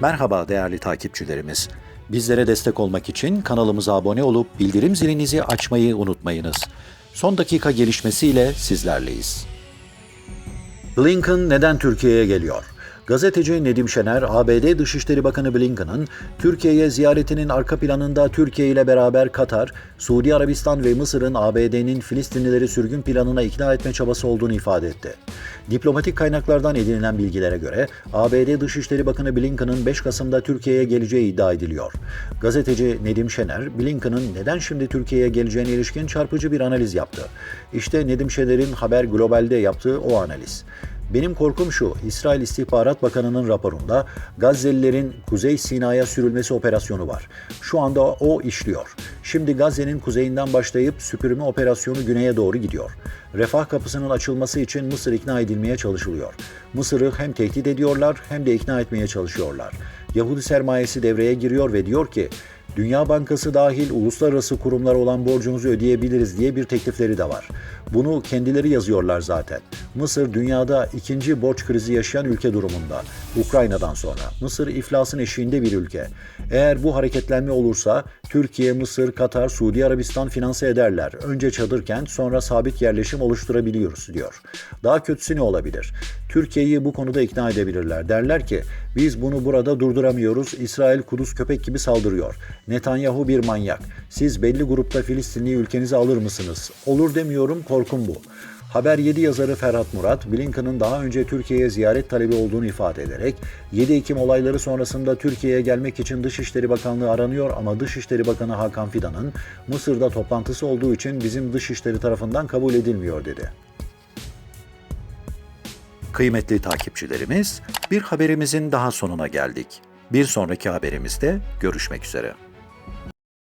Merhaba değerli takipçilerimiz. Bizlere destek olmak için kanalımıza abone olup bildirim zilinizi açmayı unutmayınız. Son dakika gelişmesiyle sizlerleyiz. Blinken neden Türkiye'ye geliyor? Gazeteci Nedim Şener, ABD Dışişleri Bakanı Blinken'ın Türkiye'ye ziyaretinin arka planında Türkiye ile beraber Katar, Suudi Arabistan ve Mısır'ın ABD'nin Filistinlileri sürgün planına ikna etme çabası olduğunu ifade etti. Diplomatik kaynaklardan edinilen bilgilere göre ABD Dışişleri Bakanı Blinken'ın 5 Kasım'da Türkiye'ye geleceği iddia ediliyor. Gazeteci Nedim Şener, Blinken'ın neden şimdi Türkiye'ye geleceğine ilişkin çarpıcı bir analiz yaptı. İşte Nedim Şener'in Haber Global'de yaptığı o analiz. Benim korkum şu, İsrail İstihbarat Bakanı'nın raporunda Gazze'lilerin Kuzey Sina'ya sürülmesi operasyonu var. Şu anda o işliyor. Şimdi Gazze'nin kuzeyinden başlayıp süpürme operasyonu güneye doğru gidiyor. Refah kapısının açılması için Mısır ikna edilmeye çalışılıyor. Mısır'ı hem tehdit ediyorlar hem de ikna etmeye çalışıyorlar. Yahudi sermayesi devreye giriyor ve diyor ki Dünya Bankası dahil uluslararası kurumlara olan borcumuzu ödeyebiliriz diye bir teklifleri de var. Bunu kendileri yazıyorlar zaten. Mısır dünyada ikinci borç krizi yaşayan ülke durumunda. Ukrayna'dan sonra. Mısır iflasın eşiğinde bir ülke. Eğer bu hareketlenme olursa Türkiye, Mısır, Katar, Suudi Arabistan finanse ederler. Önce çadır kent sonra sabit yerleşim oluşturabiliyoruz diyor. Daha kötüsü ne olabilir? Türkiye'yi bu konuda ikna edebilirler. Derler ki biz bunu burada durduramıyoruz. İsrail Kudüs köpek gibi saldırıyor. Netanyahu bir manyak. Siz belli grupta Filistinliyi ülkenize alır mısınız? Olur demiyorum korkum bu. Haber 7 yazarı Ferhat Murat, Blinken'ın daha önce Türkiye'ye ziyaret talebi olduğunu ifade ederek, 7 Ekim olayları sonrasında Türkiye'ye gelmek için Dışişleri Bakanlığı aranıyor ama Dışişleri Bakanı Hakan Fidan'ın Mısır'da toplantısı olduğu için bizim Dışişleri tarafından kabul edilmiyor dedi. Kıymetli takipçilerimiz, bir haberimizin daha sonuna geldik. Bir sonraki haberimizde görüşmek üzere.